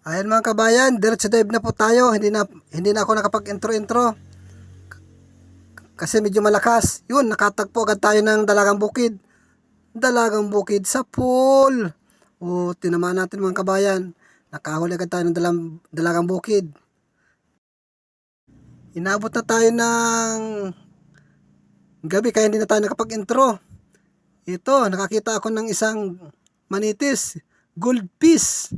Ayan mga kabayan, diretso dive na po tayo. Hindi na hindi na ako nakapag-intro-intro. Kasi medyo malakas. Yun, nakatagpo agad tayo ng dalagang bukid. Dalagang bukid sa pool. O, tinamaan natin mga kabayan. Nakahuli agad tayo ng dalang, dalagang bukid. Inabot na tayo ng gabi kaya hindi na tayo nakapag-intro. Ito, nakakita ako ng isang manitis. Gold piece.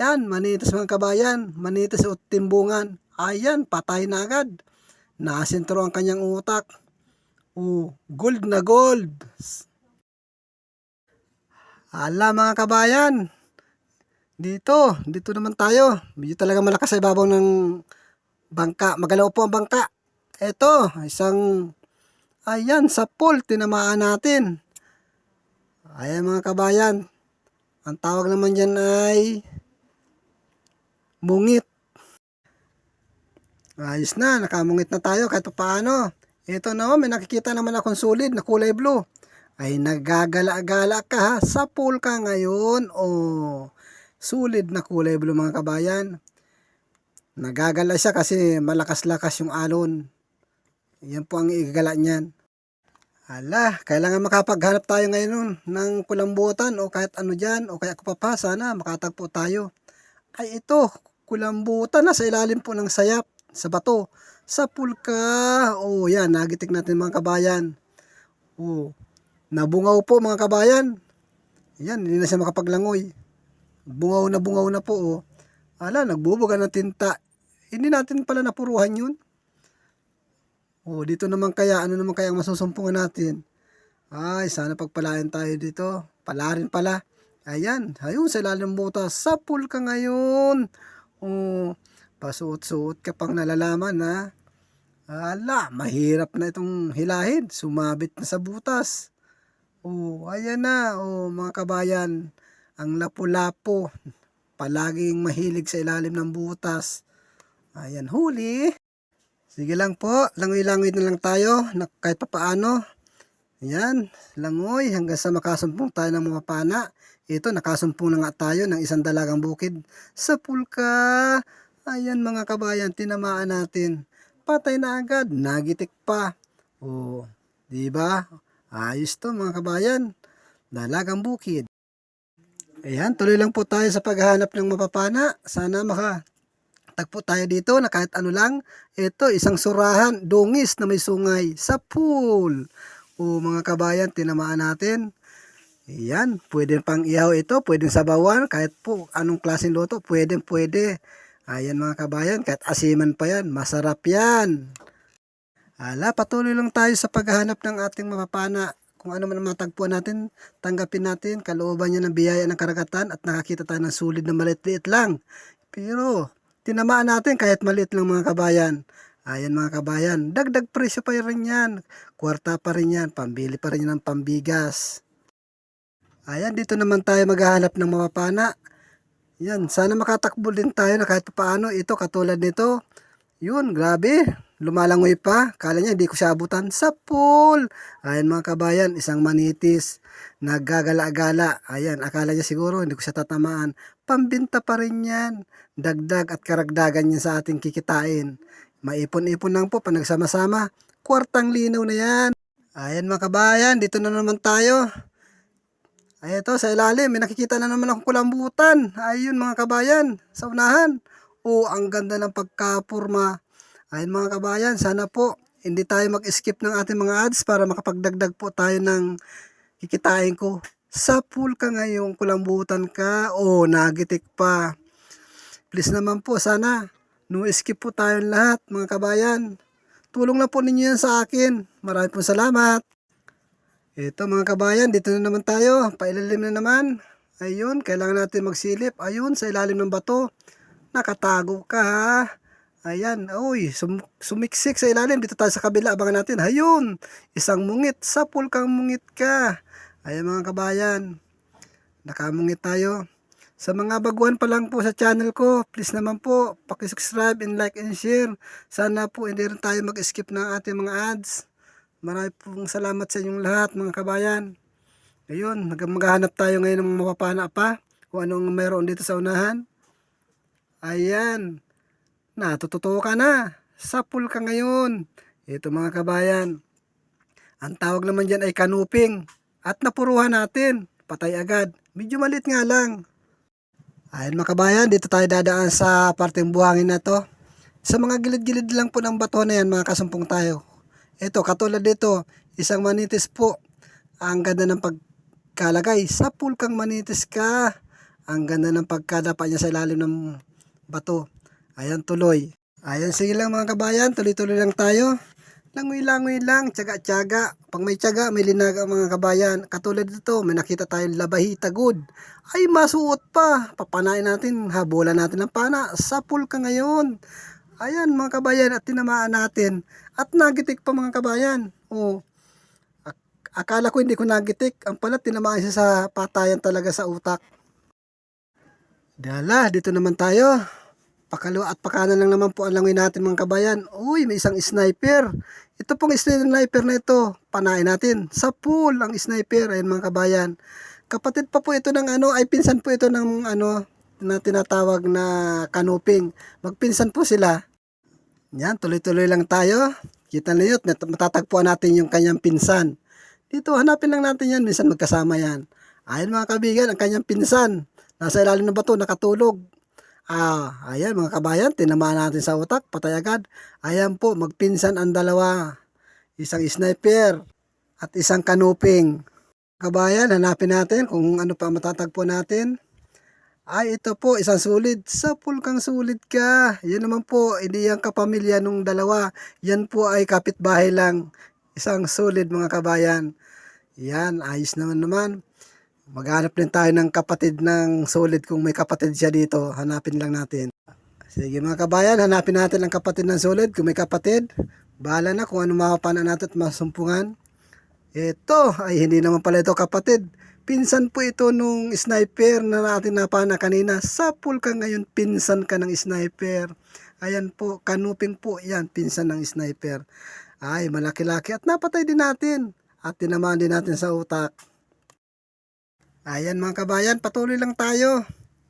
Yan, manitis mga kabayan. Manitis o timbungan. Ayan, patay na agad. Nasintro ang kanyang utak. O, gold na gold. Ala mga kabayan. Dito, dito naman tayo. Medyo talaga malakas sa ibabaw ng bangka. Magalaw po ang bangka. Ito, isang, ayan, sa pool, tinamaan natin. Ayan mga kabayan. Ang tawag naman dyan ay mungit. Ayos na, nakamungit na tayo kahit pa paano. Ito na, may nakikita naman akong solid na kulay blue. Ay nagagala-gala ka ha, sa pool ka ngayon. O, solid na kulay blue mga kabayan. Nagagala siya kasi malakas-lakas yung alon. Yan po ang igagala niyan. Ala, kailangan makapaghanap tayo ngayon ng kulambutan o kahit ano dyan o kaya kupapa sana makatagpo tayo. Ay ito, kulambutan na sa ilalim po ng sayap sa bato. Sa pulka. O yan, nagitik natin mga kabayan. O, nabungaw po mga kabayan. Yan, hindi na siya makapaglangoy. Bungaw na bungaw na po. O. Ala, nagbubuga ng tinta. Hindi natin pala napuruhan yun. O, dito naman kaya, ano naman kaya ang masusumpungan natin? Ay, sana pagpalain tayo dito. Pala rin pala. Ayan, ayun sa ilalim butas. Sa pool ka ngayon. O, pasuot-suot ka pang nalalaman ha. Ala, mahirap na itong hilahin. Sumabit na sa butas. O, ayan na. O, mga kabayan. Ang lapu-lapo. Palaging mahilig sa ilalim ng butas. Ayan, huli. Sige lang po, langoy-langoy na lang tayo, na kahit pa paano. Ayan, langoy hanggang sa makasumpong tayo ng mga pana. Ito, nakasumpong na nga tayo ng isang dalagang bukid sa pulka. Ayan mga kabayan, tinamaan natin. Patay na agad, nagitik pa. O, di ba? Ayos to mga kabayan. Dalagang bukid. Ayan, tuloy lang po tayo sa paghahanap ng mapapana. Sana maka tagpo tayo dito na kahit ano lang. Ito, isang surahan, dungis na may sungay sa pool. O mga kabayan, tinamaan natin. Ayan, pwede pang ihaw ito, pwedeng sabawan, kahit po anong klaseng luto, pwede, pwede. Ayan mga kabayan, kahit asiman pa yan, masarap yan. Ala, patuloy lang tayo sa paghahanap ng ating mapapana. Kung ano man ang matagpuan natin, tanggapin natin, kalooban niya ng biyaya ng karagatan at nakakita tayo ng sulit na maliit-liit lang. Pero, tinamaan natin kahit maliit lang mga kabayan. Ayan mga kabayan, dagdag presyo pa rin yan. Kwarta pa rin yan, pambili pa rin yan ng pambigas. Ayan, dito naman tayo maghahanap ng mapapana. Yan, sana makatakbo din tayo na kahit paano. Ito, katulad nito. Yun, grabe. Lumalangoy pa. Kala niya, hindi ko siya abutan sa pool. Ayan mga kabayan, isang manitis. Naggagala-gala. Ayan, akala niya siguro, hindi ko siya tatamaan. Pambinta pa rin yan. Dagdag at karagdagan niya sa ating kikitain. Maipon-ipon lang po, panagsama-sama. Kwartang linaw na yan. Ayan mga kabayan, dito na naman tayo. Ay ito, sa ilalim, may nakikita na naman akong kulambutan. Ayun mga kabayan, sa unahan. Oh, ang ganda ng pagkapurma. Ayun mga kabayan, sana po hindi tayo mag-skip ng ating mga ads para makapagdagdag po tayo ng kikitain ko. Sa pool ka ngayong kulambutan ka, oh, nagitik pa. Please naman po, sana, no skip po tayong lahat mga kabayan. Tulong na po ninyo yan sa akin. Maraming po salamat. Ito mga kabayan, dito na naman tayo. Pailalim na naman. Ayun, kailangan natin magsilip. Ayun, sa ilalim ng bato. Nakatago ka ha. Ayan, uy, sum sumiksik sa ilalim. Dito tayo sa kabila, abangan natin. Ayun, isang mungit. Sa pool kang mungit ka. Ayan mga kabayan. Nakamungit tayo. Sa mga baguhan pa lang po sa channel ko, please naman po, pakisubscribe and like and share. Sana po hindi rin tayo mag-skip ng ating mga ads. Marami pong salamat sa inyong lahat mga kabayan. Ayun, maghahanap tayo ngayon ng mapapana pa kung anong meron dito sa unahan. Ayan. Natututo ka na. Sa pool ka ngayon. Ito mga kabayan. Ang tawag naman dyan ay kanuping. At napuruhan natin. Patay agad. Medyo malit nga lang. Ayan mga kabayan, dito tayo dadaan sa parteng buhangin na to. Sa mga gilid-gilid lang po ng bato na yan, mga kasumpong tayo. Ito, katulad dito, isang manitis po. Ang ganda ng pagkalagay. Sa pool kang manitis ka. Ang ganda ng pagkadapa niya sa ilalim ng bato. Ayan tuloy. Ayan, sige lang mga kabayan, tuloy-tuloy lang tayo. Langoy-langoy lang, tsaga-tsaga. Pag may tsaga, may linaga mga kabayan. Katulad dito, may nakita tayong labahita good. Ay, masuot pa. Papanain natin, habulan natin ng pana. Sa pool ka ngayon. Ayan mga kabayan, at tinamaan natin. At nagitik pa mga kabayan. Oh, ak- akala ko hindi ko nagitik. Ang pala, tinamaan siya sa patayan talaga sa utak. Dala, dito naman tayo. Pakaliwa at pakanan lang naman po ang langoy natin mga kabayan. Uy, may isang sniper. Ito pong sniper na ito, panain natin. Sa pool ang sniper, ayun mga kabayan. Kapatid pa po ito ng ano, ay pinsan po ito ng ano, na tinatawag na kanuping. Magpinsan po sila. Yan, tuloy-tuloy lang tayo. Kita niyo, mat- matatagpuan natin yung kanyang pinsan. Dito, hanapin lang natin yan. Minsan magkasama yan. Ayun mga kabigan, ang kanyang pinsan. Nasa ilalim ng bato, nakatulog. Ah, ayan mga kabayan, tinamaan natin sa utak, patay agad. Ayan po, magpinsan ang dalawa. Isang sniper at isang kanuping. Kabayan, hanapin natin kung ano pa matatagpo natin. Ay, ito po, isang sulid. Sa pulkang sulid ka. Yan naman po, hindi yan kapamilya nung dalawa. Yan po ay kapitbahay lang. Isang sulid mga kabayan. Yan, ayos naman naman. Maghanap din tayo ng kapatid ng solid kung may kapatid siya dito. Hanapin lang natin. Sige mga kabayan, hanapin natin ang kapatid ng solid kung may kapatid. Bahala na kung ano mapapana natin at masumpungan. Ito, ay hindi naman pala ito kapatid. Pinsan po ito nung sniper na natin napana kanina. Sa pool ka ngayon, pinsan ka ng sniper. Ayan po, kanuping po yan, pinsan ng sniper. Ay, malaki-laki at napatay din natin. At tinamaan din natin sa utak. Ayan mga kabayan, patuloy lang tayo.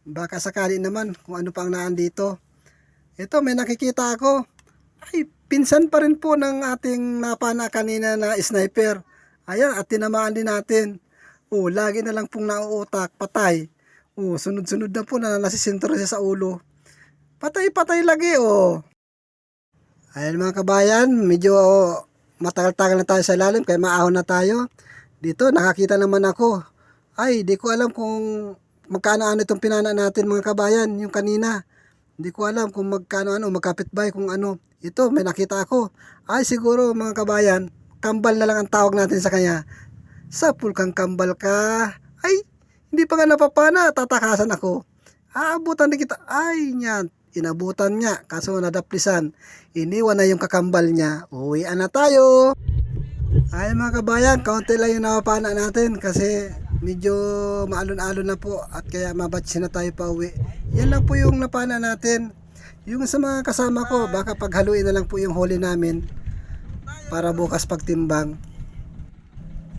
Baka sakali naman kung ano pang naan dito. Ito, may nakikita ako. Ay, pinsan pa rin po ng ating napana kanina na sniper. Ayan, at tinamaan din natin. Oh, lagi na lang pong nauutak, patay. Oh, sunod-sunod na po na nasisintro siya sa ulo. Patay-patay lagi, oh. Ayan mga kabayan, medyo matagal-tagal na tayo sa ilalim, kaya maahon na tayo. Dito, nakakita naman ako. Ay, di ko alam kung magkano-ano itong pinana natin mga kabayan, yung kanina. Hindi ko alam kung magkano-ano, magkapitbay kung ano. Ito, may nakita ako. Ay, siguro mga kabayan, kambal na lang ang tawag natin sa kanya. Sa pool kang kambal ka. Ay, hindi pa nga napapana, tatakasan ako. Aabutan din kita. Ay, niyan. Inabutan niya, kaso nadaplisan. Iniwan na yung kakambal niya. Uwian na tayo. Ay mga kabayan, kaunti lang yung napapana natin kasi medyo maalon-alon na po at kaya mabatch na tayo pa uwi. Yan lang po yung napana natin. Yung sa mga kasama ko, baka paghaluin na lang po yung huli namin para bukas pagtimbang.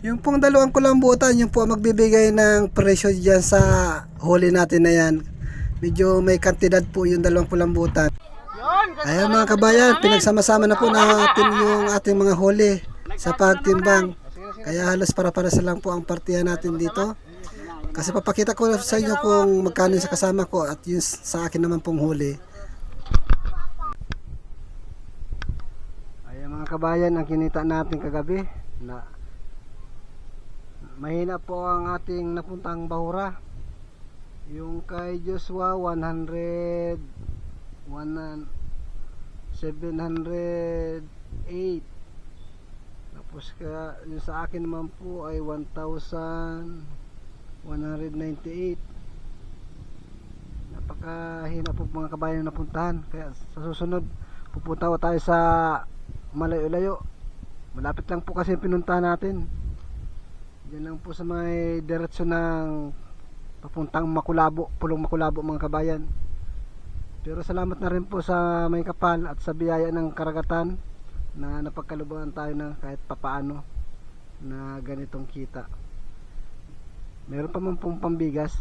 Yung pong dalawang kulambutan, yung po ang magbibigay ng presyo dyan sa huli natin na yan. Medyo may kantidad po yung dalawang kulambutan. Ayan mga kabayan, pinagsama-sama na po natin yung ating mga huli sa pagtimbang. Kaya halos para-para sa lang po ang partihan natin dito. Kasi papakita ko sa inyo kung magkano sa kasama ko at yung sa akin naman pong huli. Ayan mga kabayan, ang kinita natin kagabi na mahina po ang ating napuntang bahura. Yung kay Joshua 100 1 708 tapos ka, yung sa akin naman po ay 1,198 napakahina po mga kabayan na napuntahan. Kaya sa susunod pupunta ko tayo sa malayo-layo. Malapit lang po kasi pinuntahan natin. Diyan lang po sa may diretsyo ng papuntang Makulabo, Pulong Makulabo mga kabayan. Pero salamat na rin po sa may kapal at sa biyaya ng karagatan na napagkalubangan tayo ng kahit papaano na ganitong kita. Meron pa man pong pambigas.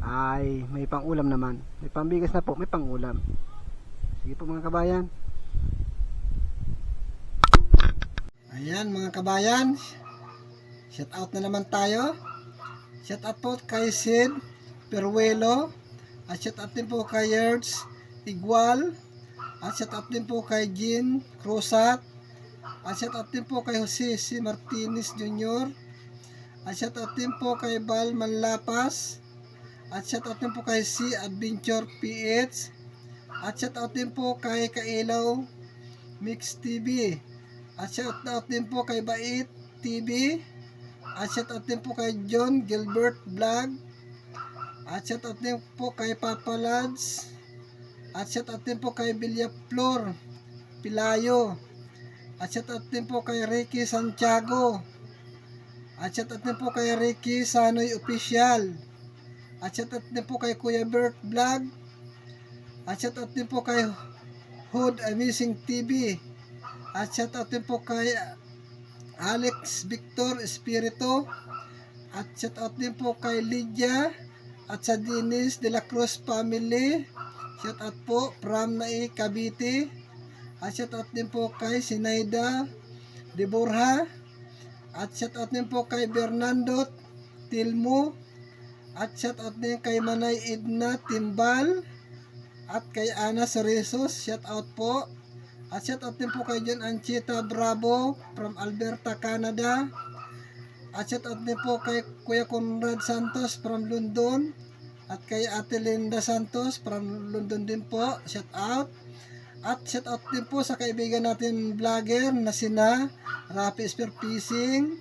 ay may pang-ulam naman. May pambigas na po, may pang-ulam. Sige po mga kabayan. Ayan mga kabayan. Shout out na naman tayo. Shout out po kay Sid Peruelo. At shout out din po kay Yerds Igual. At shout out din po kay Jean Cruzat. At shout out din po kay Jose C. Martinez Jr. At shout out din po kay Bal Manlapas. At shout out din po kay C. Adventure PH. At shout out din po kay Kailaw Mix TV. At shout out din po kay Bait TV. At shout out din po kay John Gilbert Vlog. At shout out din po kay Papa Lads. At shout out din po kay Bilya Flor Pilayo. At shout out din po kay Ricky Santiago. At shout out din po kay Ricky Sanoy Official. At shout out din po kay Kuya Bert Vlog. At shout out din po kay Hood Amazing TV. At shout out din po kay Alex Victor Espirito. At shout out din po kay Lydia at sa Dennis de la Cruz family. Shout out po from Nai Cavite. At shout out din po kay Sinaida de Borja. At shout out din po kay Bernardo Tilmo. At shout out din kay Manay Edna Timbal. At kay Ana Soresos, shout out po. At shout out din po kay John Anchita Bravo from Alberta, Canada. At shout out din po kay Kuya Conrad Santos from London. At kay Ate Linda Santos from London din po. Shout out. At shout out din po sa kaibigan natin vlogger na sina Rapi Spear Fishing.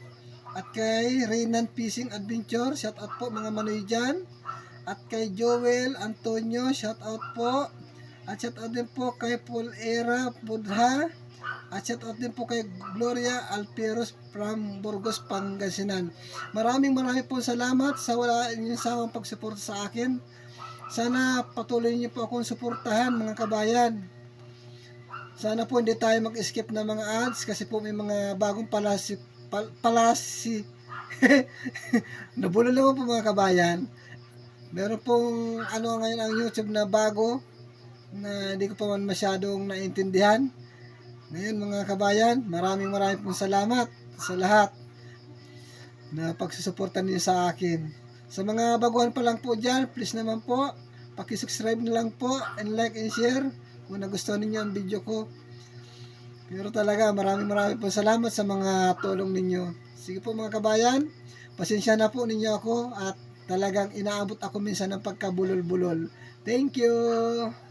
At kay Renan Fishing Adventure. Shout out po mga manoy dyan. At kay Joel Antonio. Shout out po. At shout out din po kay Paul Era Budha. At shout out din po kay Gloria Alperos from Burgos, Pangasinan. Maraming maraming po salamat sa wala inyong sawang pagsuporta sa akin. Sana patuloy niyo po akong suportahan mga kabayan. Sana po hindi tayo mag-skip ng mga ads kasi po may mga bagong palasi pal, palasi Nabulol naman po mga kabayan. Meron pong ano ngayon ang YouTube na bago na hindi ko pa man masyadong naintindihan. Ngayon mga kabayan, maraming maraming pong salamat sa lahat na pagsusuporta niyo sa akin. Sa mga baguhan pa lang po dyan, please naman po, pakisubscribe na lang po and like and share kung nagustuhan ninyo ang video ko. Pero talaga, maraming maraming po salamat sa mga tulong ninyo. Sige po mga kabayan, pasensya na po ninyo ako at talagang inaabot ako minsan ng pagkabulol-bulol. Thank you!